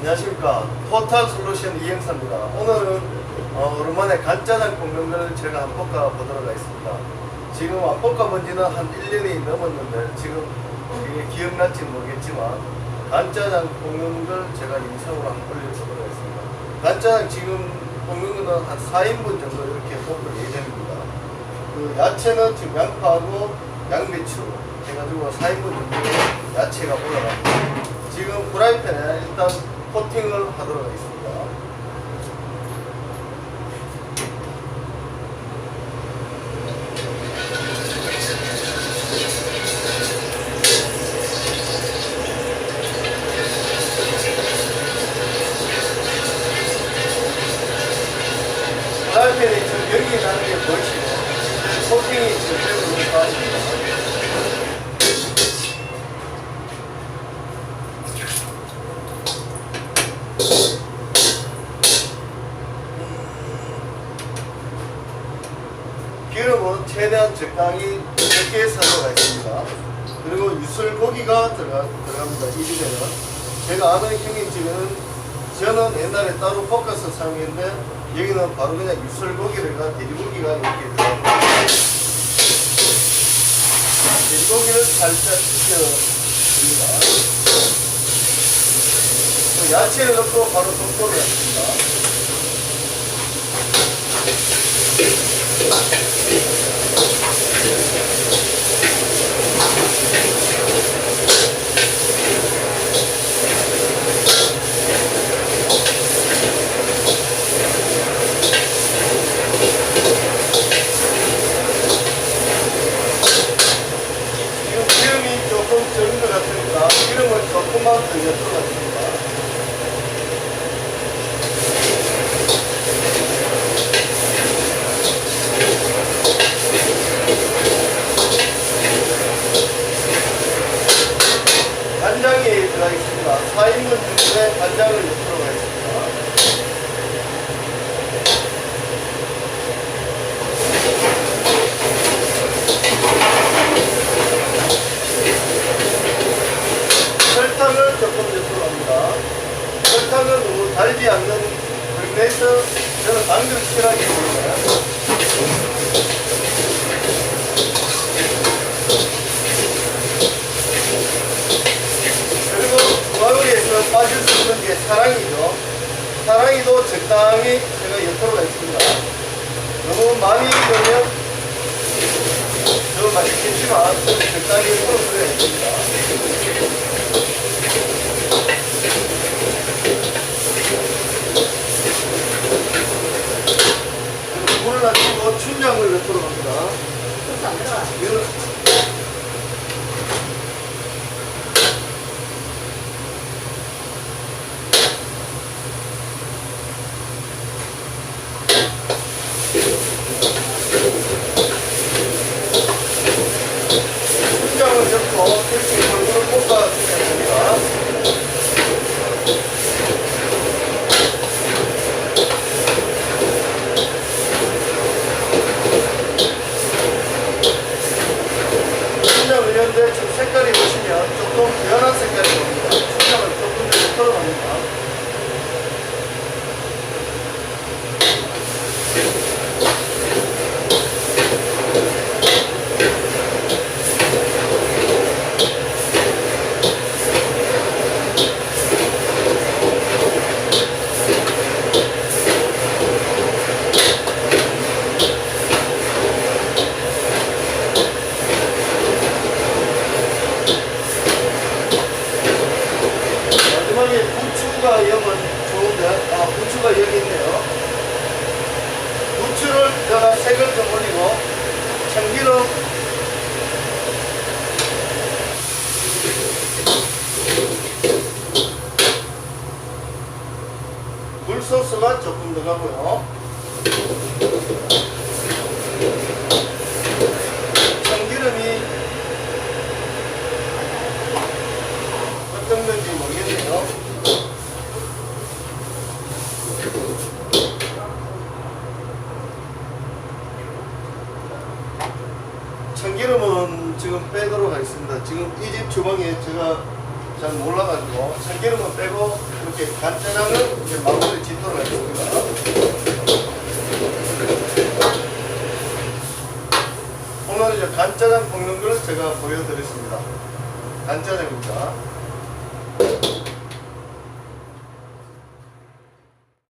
안녕하십니까. 토탈 솔루션 이행사입니다. 오늘은 어, 오랜만에 간짜장 걸 제가 한번 볶아 보도록 하겠습니다. 지금 안 볶아본 지는 한 1년이 넘었는데 지금 이게 기억날지 모르겠지만 간짜장 걸 제가 영상으로 한번 올려보도록 하겠습니다. 간짜장 지금 거는 한 4인분 정도 이렇게 볶을 예정입니다. 그 야채는 지금 양파하고 양배추 해가지고 4인분 정도의 야채가 올라갑니다. 지금 프라이팬에 일단 코팅을 하도록 하겠습니다. 지금 연기 나는 게 보이시고 코팅이 지금 되고 있는 상황입니다. 기름은 최대한 적당히 적게 사도록 하겠습니다. 그리고 유술 고기가 들어가, 들어갑니다. 이 집에는. 제가 아는 형님 집에는 저는 옛날에 따로 볶아서 사용했는데 여기는 바로 그냥 유술 고기가 돼지고기가 이렇게 들어갑니다. 돼지고기를 살짝 익혀줍니다. 또 야채를 넣고 바로 속도를 했습니다. 지금 기름이 조금 적은 것 같으니까 기름을 조금만 더 넣어주겠습니다. 간장이 들어가겠습니다. 4인분 정도의 간장을 넣도록 하겠습니다. 설탕을 조금 넣도록 합니다. 설탕은 너무 달지 않는 그래서 저는 당근 싫어하기 때문에 그리고 중화요리에서 빠질 수 없는 게 사랑이죠. 사랑이도 적당히 제가 엿도록 하겠습니다. 너무 많이 넣으면 더 맛있겠지만 적당히 풀어줘야 됩니다. 물을 낮추고 춘장을 넣도록 합니다. 이거는 춘장을 넣고 이렇게 골고루 볶아주면 됩니다. 넣는데 지금 색깔이 보시면 조금 연한 색깔이 납니다. 춘장을 조금 더 합니다. 마지막에 부추가 여면 좋은데, 아, 있네요. 부추를 내가 색을 좀 올리고, 참기름, 굴소스가 조금 들어가고요. 참기름이 어떤 건지 모르겠네요. 참기름은 지금 빼도록 하겠습니다. 지금 이 집 주방에 제가 잘 몰라가지고 참기름은 빼고 이렇게 간짜장은 이제 마무리 짓도록 하겠습니다. 오늘 이제 간짜장 볶는 걸 제가 보여드렸습니다. 간짜장입니다.